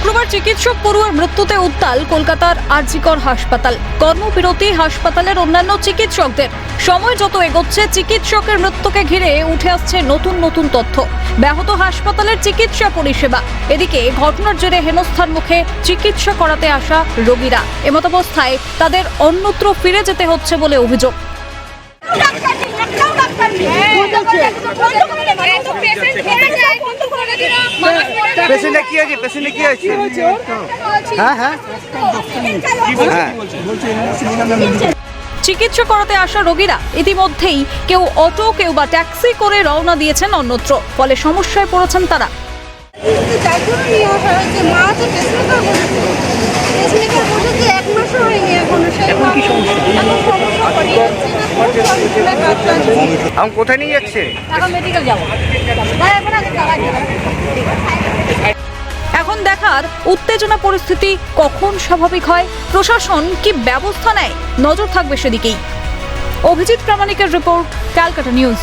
শুক্রবার চিকিৎসক পড়ুয়ার মৃত্যুতে উত্তাল কলকাতার আরজিকর হাসপাতাল। কর্মবিরতি হাসপাতালের অন্যান্য চিকিৎসকদের। সময় যত এগোচ্ছে চিকিৎসকের মৃত্যুকে ঘিরে উঠে আসছে নতুন নতুন তথ্য। ব্যাহত হাসপাতালের চিকিৎসা পরিষেবা। এদিকে ঘটনার জেরে হেনস্থার মুখে চিকিৎসা করাতে আসা রোগীরা। এমতাবস্থায় তাদের অন্যত্র ফিরে যেতে হচ্ছে বলে অভিযোগ। পেশেন্টে কি হয়েছে? পেশেন্টে কি হয়েছে? হ্যাঁ হ্যাঁ। হ্যাঁ। চিকিৎসা করাতে আসা রোগীরা ইতিমধ্যেই কেউ অটো কেউ বা ট্যাক্সি করে রওনা দিয়েছেন অন্যত্র ফলে সমস্যায় পড়েছেন তারা। তার জন্য নিয়ে আসা হয়েছে মা তো পেসমেকার বসেছে পেসমেকার বসেছে এক মাসও হয়নি এখনও সেই এখন কি সমস্যা এখন সমস্যা করি যাচ্ছে না খুব কনফিউলে কাজ চলছে এখন কোথায় নিয়ে যাচ্ছে এখন মেডিকেল যাব দেখার উত্তেজনা পরিস্থিতি কখন স্বাভাবিক হয়? প্রশাসন কি ব্যবস্থা নেয়? নজর থাকবে সেদিকেই। অভিজিৎ প্রামাণিকের রিপোর্ট, ক্যালকাটা নিউজ।